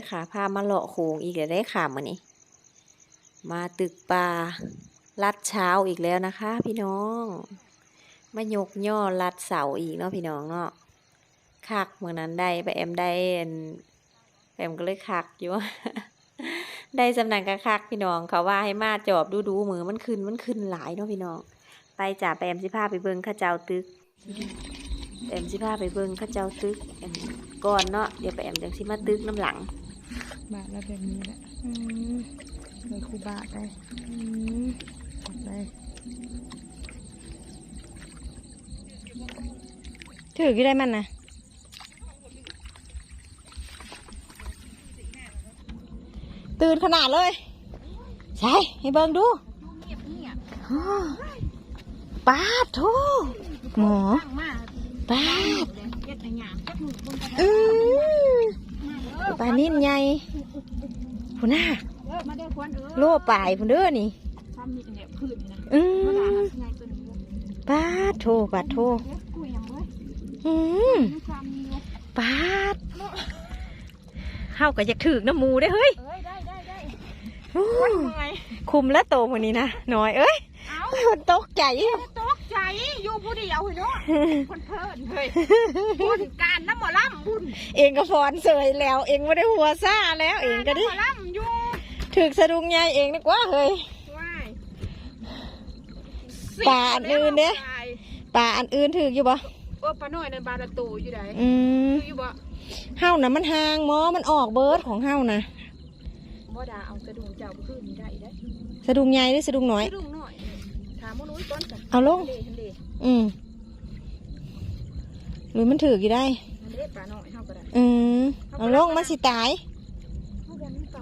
ได้ค่ะ พามาเลาะโขงอีกแล้วได้ค่ะมื้อนี้ มาตึกปลาลัดเช้าอีกแล้วนะคะ พี่น้องมายกย่อลัดเสาอีกเนาะพี่น้องเนาะคักเมื่อนั้นได้ไปแอมได้แอมก็เลยคักอยู่ได้สำนักกะคักพี่น้องเขาว่าให้มาจอบดูดูมือมันขึ้นมันขึ้นหลายเนาะพี่น้อง ไปจ่าไปแอมสิพาไปเบิ่งข้าเจ้าตึกแอมสิพาไปเบิ่งข้าเจ้าตึกก่อนเนาะเดี๋ยวไปแอมจังสิมาตึกน้ำหลัง บาทแล้วแบบนี้แหละอืมเลยครูบาทได้อืมกดได้ถือกี่ได้มันนะตื่นขนาดเลย ใช่ ให้เบิ่งดูอ้าวป้าดโถหมอป้าดอืมปลานิ่นใหญ่ พุ่นน่ะเออมาได้ควันเออโลปลายพุ่นเด้อนี่ทำนี่เนี่ยพื้นนี่นะอืมาด่ามไงตัวนี้ปาดโถปาดโถเอ๊ะกุยยังเว้ยอืมมีความมีเว้ยปาดเข้าก็อยากถึกน้ำหมูได้อเฮ้ยเอ้ยได้ได้ได้อู้วันไงคุมแล้วโตวันนี้นะน้อยเอ้ยเอ้ามันตกใจตก ใจอยู่ผู้เดียวเนาะคนเพลินเฮ้ยบุญการน้ำหมอลำบุญเองก็ฟอนเสยแล้ว เองไม่ได้หัวซ่าแล้ว เองก็ดิน้ำหมอลำอยู่ถึกสะดุงใหญ่เองนึกว่าเฮ้ยว้ายป่าอันอื่นเนี่ยป่าอันอื่นถึกอยู่ปะโอ้ปลาหน่อยในบาราโตอยู่ไหนอืมอยู่บ่เฮานะมันห่างหมอมันออกเบิร์ดของเฮานะบ่ดาเอากระดูกเจ้าไปขึ้นนี่ได้ได้สะดุงใหญ่หรือสะดุงน้อยกระดูกหน่อย ถามว่ารู้ต้นกันเอาลงทะเลทะเลอืมหรือมันถืออยู่ได้ทะเลปลาหน่อยเท่าก็ได้อืมเอาลงมันสิตายเข้ากันไม่ไป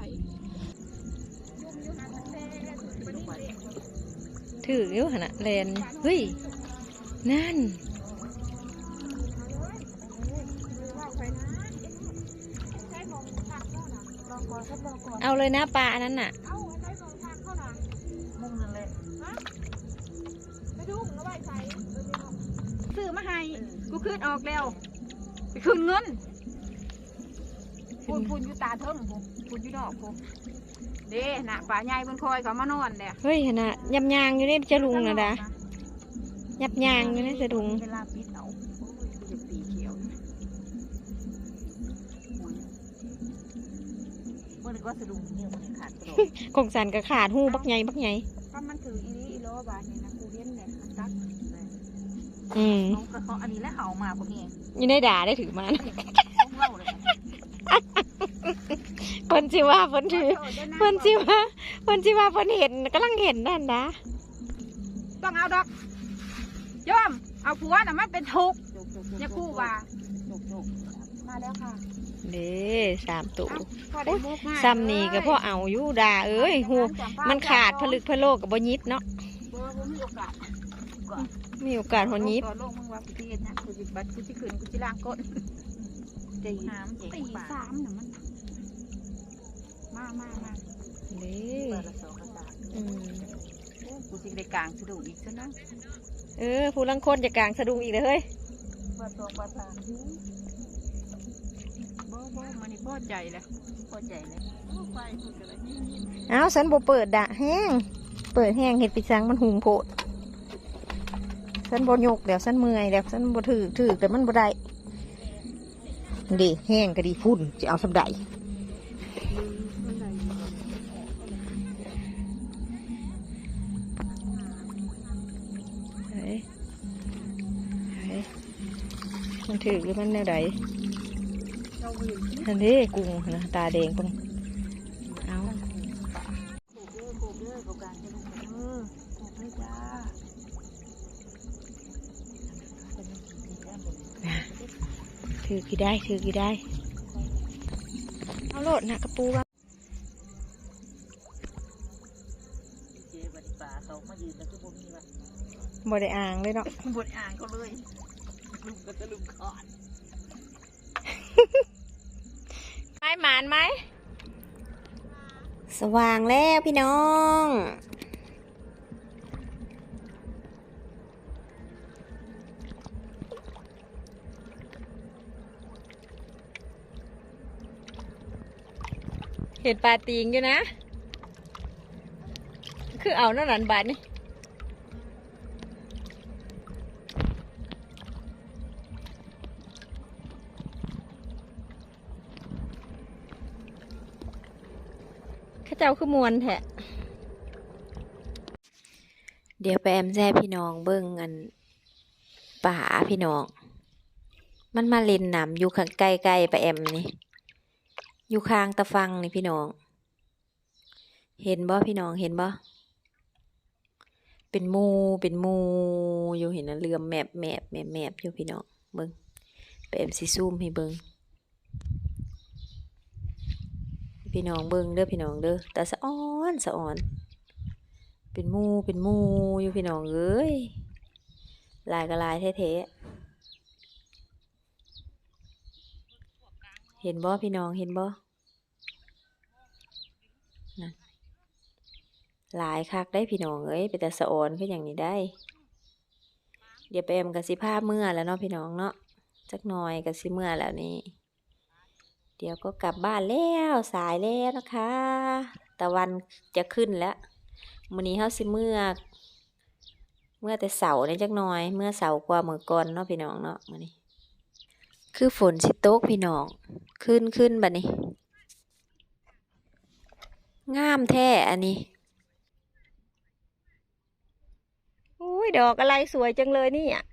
ถืออยู่ขนาดแลนเฮ้ย นั่นเอาเลยนะปลาอันนั้นน่ะ ซื้อมาให้กูคืนออกแล้วไปคืนเงินพูนพูนอยู่ตาเทิงพูนพูนอยู่นอกพูนเด้น่ะป่าใหญ่บนคอยเขามานอนเนี่ยเฮ้ยขนาดยำยางอยู่นี่จะลุงนะดายับยางอยู่นี่จะลุงเวลาปิดเอาโอ้ยกูจะตีเขียวมันก็สะดุ้งเนี่ยมันขาดกระโดดคงสันก็ขาดหูบักใหญ่บักใหญ่ก็มันถืออีนี้อีโลบาทเนี่ยนะกูเห็นเนี่ยมันตัก อืมเขาก็เขาอันนี้แล้วเขาเอามาพวกนี้อยังได้ด่าได้ถือมานะต้องเล่าเลยเพิ่นสิว่าเพิ่นถือเพิ่นสิว่าเพิ่นสิว่าเพิ่นเห็นกำลังเห็นนั่นนะต้องเอาดอกยอมเอาผัวน่ะมันเป็นทุกข์อย่าคู่ว่ามาแล้วค่ะเด้สามตัวพอได้มุกมาซ้ำนี่ก็พ่อเอาอยู่ด่าเอ้ยหูมันขาดผลึกพะโลกกับบ่ยิบเนาะบ่บ่มีโอกาส มีโอกาสพอยิบต่อโลกมึงว่ากูสิเฮ็ดนะกูสิบัดกูสิขึ้นกูสิล้างก้นตีน้ำตีสามน่ะมันมามามาเด้เปิดละสองกระดาษอืมโอ้กูสิได้กลางสะดุ้งอีกซะนะเออผู้ลังคนจะกลางสะดุ้งอีกเลยเฮ้ยเปิดสองกระดาษบ่บ่มันนี่พอใจแล้วพอใจแล้วโอ้ไปพูดกันเลยเอ้าฉันบ่เปิดดะแห้งเปิดแห้งเห็ดปิดซังมันหุงโพด ฉันบ่ยกแล้วฉันเมื่อยแล้วฉันบ่ถือถือแต่มันบ่ได้ดีแห้งก็ดีฝุ่นจะเอาสำใดเฮ้ยเฮ้ยมันถือหรือมันแนวใดเราเห็นอันนี้กุ้งนะตาแดงเปังเอา โขกเด้อโขกเด้อโขกการจะลงเด้อโขกเลยจ้า ถือกี่ได้ถือกี่ได้ เอาโลดนะกระปูว่าเจ๊บัดนี้ป่าเขามายืนแล้วคือบ่มีว่ะบ่ได้อ่างเลยเนาะบดอ่านเขาเลยลุมก็จะลุมก่อนไม้หมานไหม สว่างแล้วพี่น้อง ห็นปลาตีงอยู่นะ คือเอานั่นนันบาทนี่ข้าเจ้าคือมวนแทะเดี๋ยวไปแอมแซ่พี่น้องเบิ่งอันป่าพี่น้อง มันมาเล่นน้ำอยู่ข้างใกล้ๆไปแอมนี่ อยู่ข้างตะฟังนี่พี่น้อง เห็นบ่พี่น้องเห็นบ่เป็นมูเป็นมูอยู่เห็นนะเรือมแมบแมบแมบแมบอยู่พี่น้องเบิ่งไปแอมสิซูมให้เบิ่งพี่น้องเบิ่งเด้อพี่น้องเด้อแต่สะอ้อนสะอ้อน เป็นมูเป็นมูอยู่พี่น้องเอ้ยลายก็ลายแท้ๆ เห็นบ่พี่น้องเห็นบ่นั่นหลายคักได้พี่น้องเอ้ยเป็นแต่สะออนคืออย่างนี้ได้ เดี๋ยวไปแอมกับสิภาพเมื่อแล้วเนาะพี่น้องเนาะจักหน่อยกับสิเมื่อแล้วนี่เดี๋ยวก็กลับบ้านแล้วสายแล้วนะคะตะวันจะขึ้นแล้วมื้อนี้เฮาสิเมื่อเมื่อแต่เสาร์นี่ยจักหน่อย เมื่อเสากว่ามือก่อนเนาะพี่น้องเนาะมื้อนี้คือฝนสิตกพี่น้อง ขึ้นขึ้นบัดนี้ งามแท้อันนี้อุ้ยดอกอะไรสวยจังเลยนี่อะ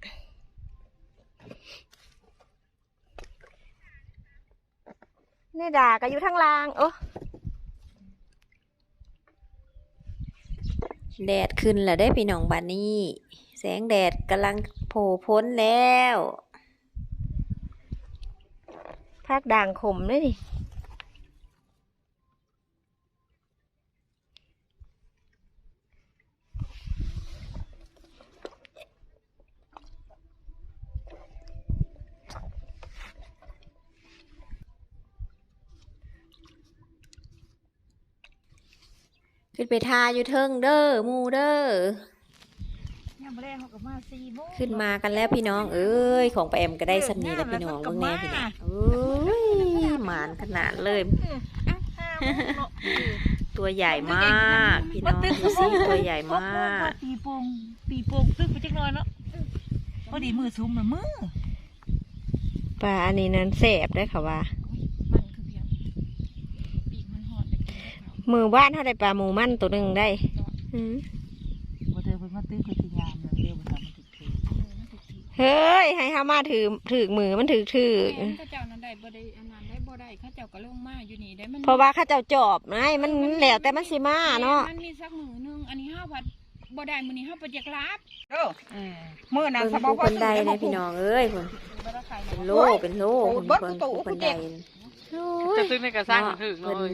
นี่ด่าก็อยู่ทั้งลาง โอ้แดดขึ้นแล้วได้พี่น้องบัดนี้ แสงแดดกำลังโผล่พ้นแล้ว ภาคด่างขมเลยดิขึ้นไปทาอยู่เทิงเด้อมูเด้อ ขากับมาสี่โมงขึ้นมากันแล้วพี่น้อง เอ้ย ของไปแอมก็ได้สำนีแล้วพี่น้องเบิ่งแน่พี่น้องเอ้ยหมานขนาดเลยเอ้าห้าโมงเนาะตัวใหญ่มากพี่น้องดูสิตัวใหญ่มากตีโป่งตีโป่งตึกไปจักหน่อยเนาะพอดีมือซุ่มน่ะมือปลาอันนี้นั้นแสบได้ค่ะว่ามันคือเพียงปีกมันหอดเลยกินข้าวมือบ้านถ้าได้ปลาหมูมั่นตัวหนึ่งได้ เฮ้ย ให้ห้ามาถือถือมือมันถือถือแม่นเขาเจ้านั้นได้บ่ได้อันนั้นได้บ่ได้เขาเจ้าก็ลงมาอยู่นี่ได้มันเพราะว่าเข้าเจ้าจอบไงมันแล้วแต่มันสิมาเนาะมันมีสักมือหนึงอันนี้ห้าวัดบ่ได้มื้อนี้ห้าไปจักลาบเด้อมื้อนั้นเบิ่งสบผู้คนใดนะพี่น้องเอ้ยคนเป็นโลเป็นโลคนคนผู้คนใดโอ้ย จะตื้อในกระสร้างเนาะถึงเลเพิ่นย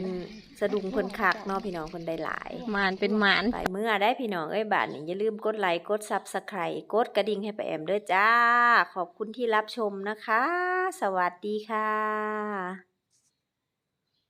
สะดุงเพิ่นคักเนาะพี่น้องคนใดหลาย หมานเป็นหมาน ไปเมื่อได้พี่น้องเอ้ยบาทนี้อย่าลืมกดไลค์กดซับสไครต์กดกระดิ่งให้ไปแอมด้วยจ้า ขอบคุณที่รับชมนะคะ สวัสดีค่ะ